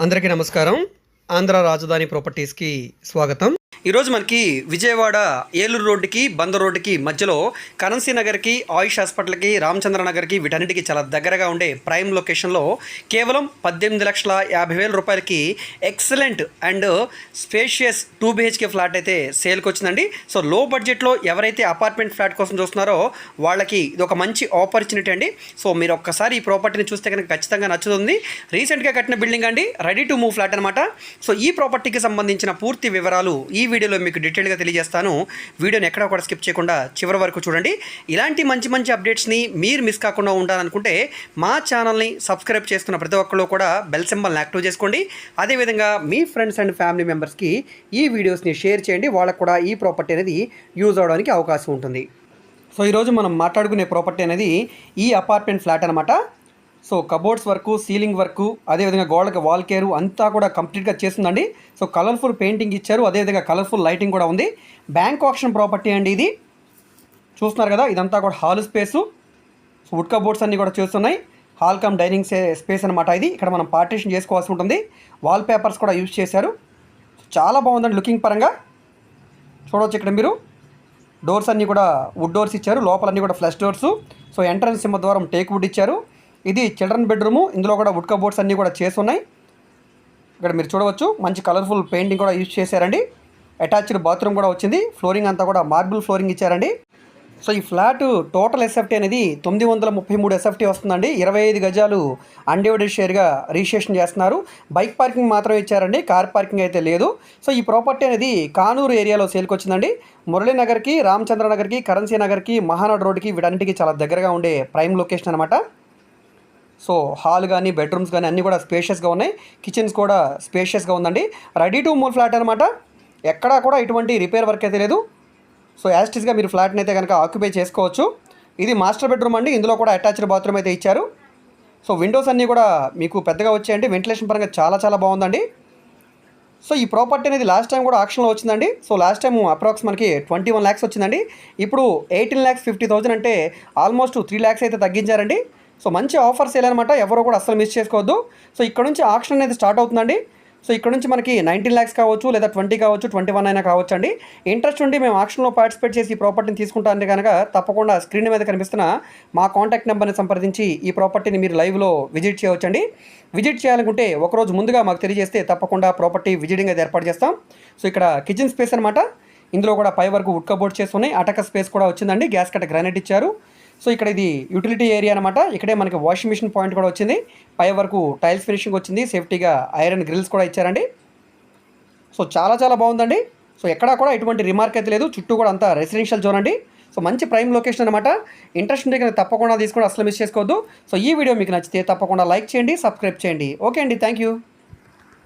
అందరికీ నమస్కారం. ఆంధ్ర రాజధాని ప్రాపర్టీస్కి స్వాగతం. ఈరోజు మనకి విజయవాడ ఏలూరు రోడ్డుకి బందర్ రోడ్డుకి మధ్యలో కరెన్సీ నగర్కి ఆయుష్ హాస్పిటల్కి రామచంద్ర నగర్కి వీటన్నిటికీ చాలా దగ్గరగా ఉండే ప్రైమ్ లొకేషన్లో కేవలం పద్దెనిమిది లక్షల యాభై వేల రూపాయలకి excellent and spacious two BHK flat అయితే సేల్కి వచ్చిందండి. సో లో బడ్జెట్లో ఎవరైతే అపార్ట్మెంట్ ఫ్లాట్ కోసం చూస్తున్నారో వాళ్ళకి ఇది ఒక మంచి ఆపర్చునిటీ అండి. సో మీరు ఒక్కసారి ఈ ప్రాపర్టీని చూస్తే కనుక ఖచ్చితంగా నచ్చుతుంది. రీసెంట్గా కట్టిన బిల్డింగ్ అండి రెడీ టు మూవ్ ఫ్లాట్ అనమాట సో ఈ ప్రాపర్టీకి సంబంధించిన పూర్తి వివరాలు ఈ వీడియోలో మీకు డీటెయిల్గా తెలియజేస్తాను. వీడియోని ఎక్కడ కూడా స్కిప్ చేయకుండా చివరి వరకు చూడండి. ఇలాంటి మంచి మంచి అప్డేట్స్ని మీరు మిస్ కాకుండా ఉండాలనుకుంటే మా ఛానల్ని సబ్స్క్రైబ్ చేసుకున్న ప్రతి ఒక్కళ్ళు కూడా బెల్ సింబల్ని యాక్టివ్ చేసుకోండి. అదేవిధంగా మీ ఫ్రెండ్స్ అండ్ ఫ్యామిలీ మెంబర్స్కి ఈ వీడియోస్ని షేర్ చేయండి. వాళ్ళకు కూడా ఈ ప్రాపర్టీ అనేది యూజ్ అవడానికి అవకాశం ఉంటుంది. సో ఈరోజు మనం మాట్లాడుకునే ప్రాపర్టీ అనేది ఈ అపార్ట్మెంట్ ఫ్లాట్ అనమాట so cupboards work ceiling work అదేవిధంగా గోడకి వాల్ కేరు అంతా కూడా కంప్లీట్గా చేస్తుందండి. సో కలర్ఫుల్ పెయింటింగ్ ఇచ్చారు అదేవిధంగా కలర్ఫుల్ లైటింగ్ కూడా ఉంది. బ్యాంక్ ఆప్షన్ ప్రాపర్టీ అండి ఇది. చూస్తున్నారు కదా ఇదంతా కూడా hall space so wood cupboards అన్నీ కూడా చూస్తున్నాయి. హాల్ కమ్ డైనింగ్ స్పేస్ అనమాట ఇది. ఇక్కడ మనం పార్టీషన్ చేసుకోవాల్సి ఉంటుంది. వాల్ పేపర్స్ కూడా యూజ్ చేశారు. చాలా బాగుందండి లుకింగ్ పరంగా. చూడవచ్చు ఇక్కడ మీరు. డోర్స్ అన్నీ కూడా వుడ్ డోర్స్ ఇచ్చారు. లోపలన్నీ కూడా ఫ్లష్ డోర్స్ సో ఎంట్రన్స్ సింహ ద్వారం టేక్ వుడ్ ఇచ్చారు. ఇది చిల్డ్రన్ బెడ్రూము. ఇందులో కూడా వుడ్ బోర్డ్స్ అన్నీ కూడా చేసి ఉన్నాయి ఇక్కడ మీరు చూడవచ్చు మంచి కలర్ఫుల్ పెయింటింగ్ కూడా యూజ్ చేశారండి. అటాచ్డ్ బాత్రూమ్ కూడా వచ్చింది. ఫ్లోరింగ్ అంతా కూడా మార్బుల్ ఫ్లోరింగ్ ఇచ్చారండి. సో ఈ ఫ్లాట్ టోటల్ ఎస్ఎఫ్టీ అనేది తొమ్మిది వందల ముప్పై మూడు ఎస్ఎఫ్టీ వస్తుందండి. ఇరవై ఐదు గజాలు అన్డివైడెడ్ షేర్గా రిజిస్ట్రేషన్ చేస్తున్నారు. బైక్ పార్కింగ్ మాత్రం ఇచ్చారండి. కార్ పార్కింగ్ అయితే లేదు. సో ఈ ప్రాపర్టీ అనేది కానూరు ఏరియాలో సేల్కి వచ్చిందండి. మురళీనగర్కి రామచంద్రనగర్కి కరెన్సీ నగర్కి మహానాడు రోడ్కి వీటన్నిటికీ చాలా దగ్గరగా ఉండే ప్రైమ్ లొకేషన్ అనమాట సో హాల్ కానీ బెడ్రూమ్స్ కానీ అన్నీ కూడా స్పేషియస్గా ఉన్నాయి. కిచెన్స్ కూడా స్పేషియస్గా ఉందండి. రెడీ టు మూవ్ ఫ్లాట్ అనమాట ఎక్కడా కూడా ఎటువంటి రిపేర్ వర్క్ అయితే లేదు. సో యాస్టిస్గా మీరు ఫ్లాట్ని అయితే కనుక ఆక్యుపై చేసుకోవచ్చు. ఇది మాస్టర్ బెడ్రూమ్ అండి. ఇందులో కూడా అటాచ్డ్ బాత్రూమ్ అయితే ఇచ్చారు. సో విండోస్ అన్నీ కూడా మీకు పెద్దగా వచ్చాయండి. వెంటిలేషన్ పరంగా చాలా చాలా బాగుందండి. సో ఈ ప్రాపర్టీ అనేది లాస్ట్ టైం కూడా ఆక్షన్లో వచ్చిందండి. సో లాస్ట్ టైం అప్రాక్స్ మనకి ట్వంటీ వన్ ల్యాక్స్ వచ్చిందండి. ఇప్పుడు ఎయిటీన్ ల్యాక్స్ ఫిఫ్టీ థౌజండ్ అంటే ఆల్మోస్ట్ త్రీ ల్యాక్స్ అయితే తగ్గించారండి. సో మంచి ఆఫర్స్ అనమాట ఎవరో కూడా అస్సలు మిస్ చేసుకోవద్దు. సో ఇక్కడ నుంచి ఆక్షన్ అనేది స్టార్ట్ అవుతుందండి. సో ఇక్కడ నుంచి మనకి నైన్టీన్ ల్యాక్స్ కావచ్చు లేదా ట్వంటీ కావచ్చు ట్వంటీ వన్ అయినా కావచ్చు అండి ఇంట్రెస్ట్ ఉండి మేము ఆక్షన్లో పార్టిసిపేట్ చేసి ఈ ప్రాపర్టీని తీసుకుంటానంటే కనుక తప్పకుండా స్క్రీన్ మీద కనిపిస్తున్న మా కాంటాక్ట్ నెంబర్ని సంప్రదించి ఈ ప్రాపర్టీని మీరు లైవ్లో విజిట్ చేయవచ్చండి. విజిట్ చేయాలనుకుంటే ఒకరోజు ముందుగా మాకు తెలియజేస్తే తప్పకుండా ప్రాపర్టీ విజిటింగ్ అది ఏర్పాటు చేస్తాం. సో ఇక్కడ కిచెన్ స్పేస్ అనమాట ఇందులో కూడా పై వరకు ఉడ్ కబోర్డ్ చేస్తున్నాయి. అటక స్పేస్ కూడా వచ్చిందండి. గ్యాస్ కట్ట గ్రానైట్ ఇచ్చారు. సో ఇక్కడ ఇది యూటిలిటీ ఏరియా అనమాట ఇక్కడే మనకి వాషింగ్ మిషన్ పాయింట్ కూడా వచ్చింది. పై వరకు టైల్స్ ఫినిషింగ్ వచ్చింది. సేఫ్టీగా ఐరన్ గ్రిల్స్ కూడా ఇచ్చారండి. సో చాలా చాలా బాగుందండి. సో ఎక్కడా కూడా ఎటువంటి రిమార్క్ అయితే లేదు. చుట్టూ కూడా అంతా రెసిడెన్షియల్ జోన్ అండి. సో మంచి ప్రైమ్ లొకేషన్ అనమాట ఇంట్రెస్ట్ ఉంటే కనుక తప్పకుండా తీసుకొని అసలు మిస్ చేసుకోవద్దు. సో ఈ వీడియో మీకు నచ్చితే తప్పకుండా లైక్ చేయండి సబ్స్క్రైబ్ చేయండి. ఓకే అండి థ్యాంక్ యూ